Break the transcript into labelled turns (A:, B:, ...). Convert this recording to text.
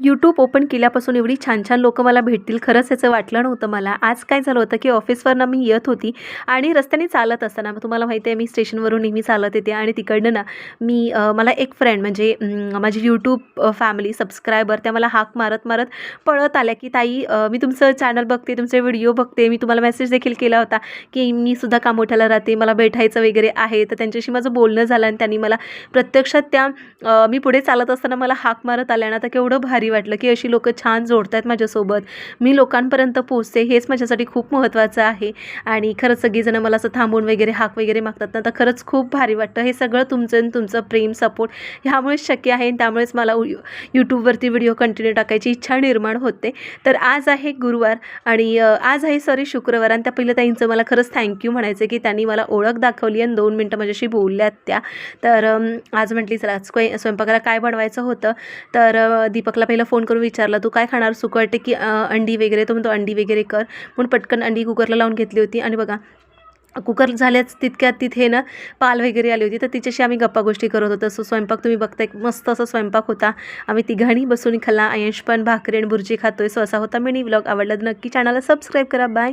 A: YouTube open केल्यापासून एवढी छान छान लोकं मला भेटतील. खरंच याचं वाटलं नव्हतं मला. आज काय झालं होतं की ऑफिसवरनं मी येत होती आणि रस्त्याने चालत असताना तुम्हाला माहिती आहे मी स्टेशनवरून नेहमी चालत येते आणि तिकडनं ना मी मला एक फ्रेंड म्हणजे माझी यूट्यूब फॅमिली सबस्क्रायबर त्या मला हाक मारत मारत पळत आल्या की ताई मी तुमचं चॅनल बघते तुमचे व्हिडिओ बघते. मी तुम्हाला मेसेज देखील केला होता की मी सुद्धा कामोठ्याला राहते. मला भेटायचं वगैरे आहे. तर त्यांच्याशी माझं बोलणं झालं आणि त्यांनी मला प्रत्यक्षात त्या मी पुढे चालत असताना मला हाक मारत आल्या ना तर केवढं भारी वाटलं की अशी लोकं छान जोडत आहेत माझ्यासोबत. मी लोकांपर्यंत पोचते हेच माझ्यासाठी खूप महत्त्वाचं आहे. आणि खरंच सगळीजणं मला असं थांबून वगैरे हाक वगैरे मागतात ना तर खरंच खूप भारी वाटतं. हे सगळं तुमचं आणि तुमचं प्रेम सपोर्ट ह्यामुळेच शक्य आहे आणि त्यामुळेच मला यूट्यूबवरती व्हिडिओ कंटिन्यू टाकायची इच्छा निर्माण होते. तर आज आहे गुरुवार आणि आज आहे सॉरी शुक्रवार आणि त्या पहिल्या ताईंचं मला खरंच थँक्यू म्हणायचं आहे की त्यांनी मला ओळख दाखवली आणि दोन मिनटं माझ्याशी बोलल्यात त्या. तर आज म्हटली चला आज स्वयंपाकाला काय बनवायचं होतं? तर दीपकला पहिला फोन करून विचारला तू काय खाणार? सुकळते की अंडी वगैरे. तो म्हणतो अंडी वगैरे कर. म्हणून पटकन अंडी कुकरला लावून घेतली होती. आणि बघा कुकर झाल्याच तितक्यात तिथे ना पाल वगैरे आली होती. तर तिच्याशी आम्ही गप्पा गोष्टी करत होतो. सो स्वयंपाक तुम्ही बघताय मस्त असा स्वयंपाक होता. आम्ही तिघांनी बसून खाल्ला. आयंश पण भाकरी आणि भुर्जी खातोय. सो असा होता मिनी व्लॉग. आवडला तर नक्की चॅनलला सबस्क्राईब करा. बाय